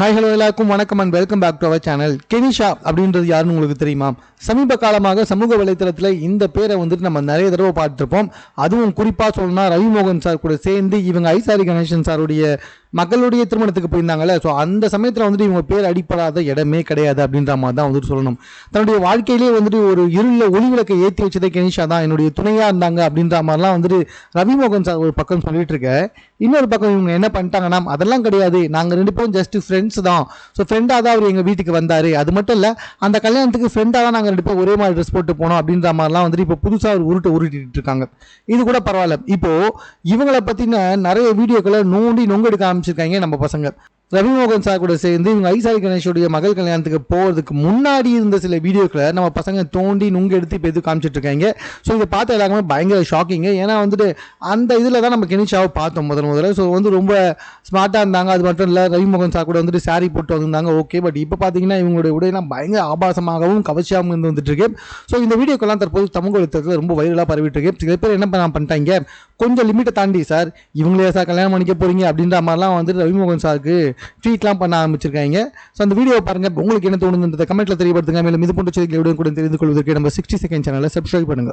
Hi hello எல்லாருக்கும் வணக்கம் and welcome back to our channel Kenisha அப்படின்றது யாருன்னு உங்களுக்கு தெரியுமா? சமீப காலமாக சமூக வலைத்தளத்தில் இந்த பேரை வந்துட்டு நம்ம நிறைய தடவை பார்த்துருப்போம். அதுவும் குறிப்பாக சொல்லணும்னா ரவிமோகன் சார் கூட சேர்ந்து இவங்க ஐசாரி கணேசன் சாருடைய மக்களுடைய திருமணத்துக்கு போயிருந்தாங்கல்ல. ஸோ அந்த சமயத்தில் வந்துட்டு இவங்க பேர் அடிப்படாத இடமே கிடையாது அப்படின்ற மாதிரி தான் வந்துட்டு சொல்லணும். தன்னுடைய வாழ்க்கையிலேயே வந்துட்டு ஒரு இருள ஒளிவிளக்கை ஏற்றி வச்சதே கெனிஷா தான் என்னுடைய துணையாக இருந்தாங்க அப்படின்ற மாதிரிலாம் வந்துட்டு ரவிமோகன் சார் ஒரு பக்கம் சொல்லிட்டு இருக்க. இன்னொரு பக்கம் இவங்க என்ன பண்ணிட்டாங்கன்னா அதெல்லாம் கிடையாது. நாங்கள் ரெண்டு பேரும் ஜஸ்ட் ஃப்ரெண்ட்ஸ் தான். ஸோ ஃப்ரெண்டாக தான் அவர் எங்கள் வீட்டுக்கு வந்தார். அது மட்டும் இல்லை அந்த கல்யாணத்துக்கு ஃப்ரெண்டாக தான் நாங்கள் ரெண்டு பேரும் ஒரே மாதிரி ட்ரெஸ் போட்டு போனோம் அப்படின்ற மாதிரிலாம் வந்துட்டு இப்போ புதுசாக ஒரு உருட்டு உருட்டிட்டு இருக்காங்க. இது கூட பரவாயில்ல. இப்போது இவங்களை பற்றின நிறைய வீடியோக்களை நோண்டி நொங்கெடுக்காமல் ஆரம்பிச்சிருக்காங்க நம்ம பசங்க. ரவிமோகன் சார் கூட சேர்ந்து இவங்க ஐசாரி கணேஷோடைய மகள் கல்யாணத்துக்கு போகிறதுக்கு முன்னாடி இருந்த சில வீடியோக்களை நம்ம பசங்க தோண்டி நுங்க எடுத்து இப்போ எது காமிச்சிட்டு இருக்காங்க. ஸோ இதை பார்த்த எல்லாருமே பயங்கர ஷாக்கிங்கு ஏன்னா வந்துட்டு அந்த இதில் தான் நம்ம கெனிஷாவை பார்த்தோம் முதல் முதல்ல. ஸோ வந்து ரொம்ப ஸ்மார்ட்டாக இருந்தாங்க. அது மட்டும் இல்லை ரவிமோகன் சார் கூட வந்துட்டு சாரி போட்டு வந்திருந்தாங்க. ஓகே பட் இப்போ பார்த்தீங்கன்னா இவங்களுடைய உடையெல்லாம் பயங்கர ஆபாசமாகவும் கவர்ச்சியாகவும் இருந்து வந்துட்டு இருக்கு. ஸோ இந்த வீடியோக்கெல்லாம் தற்போது தமிழ் வலைத்தளத்தில் ரொம்ப வைரலாக பரவிட்டு இருக்கு. சில பேர் என்ன பண்ண பண்ணிட்டாங்க? கொஞ்சம் லிமிட்டை தாண்டி சார் இவங்களே சார் கல்யாணம் பண்ணிக்க போகிறீங்க அப்படின்ற மாதிரிலாம் வந்துட்டு ரவிமோகன் சாருக்கு ட்வீட்லாம் பண்ண ஆரம்பிச்சிருக்காங்க. ஸோ அந்த வீடியோ பாருங்கள் உங்களுக்கு என்ன தோணுதுன்றதை கமெண்ட்டில் தெரியப்படுத்துங்க. மேலும் இது போன்ற செய்திகளை கூட தெரிந்து கொள்வதற்கு நம்ம சிக்ஸ்டி செகண்ட் சேனலை சப்ஸ்கிரைப் பண்ணுங்கள்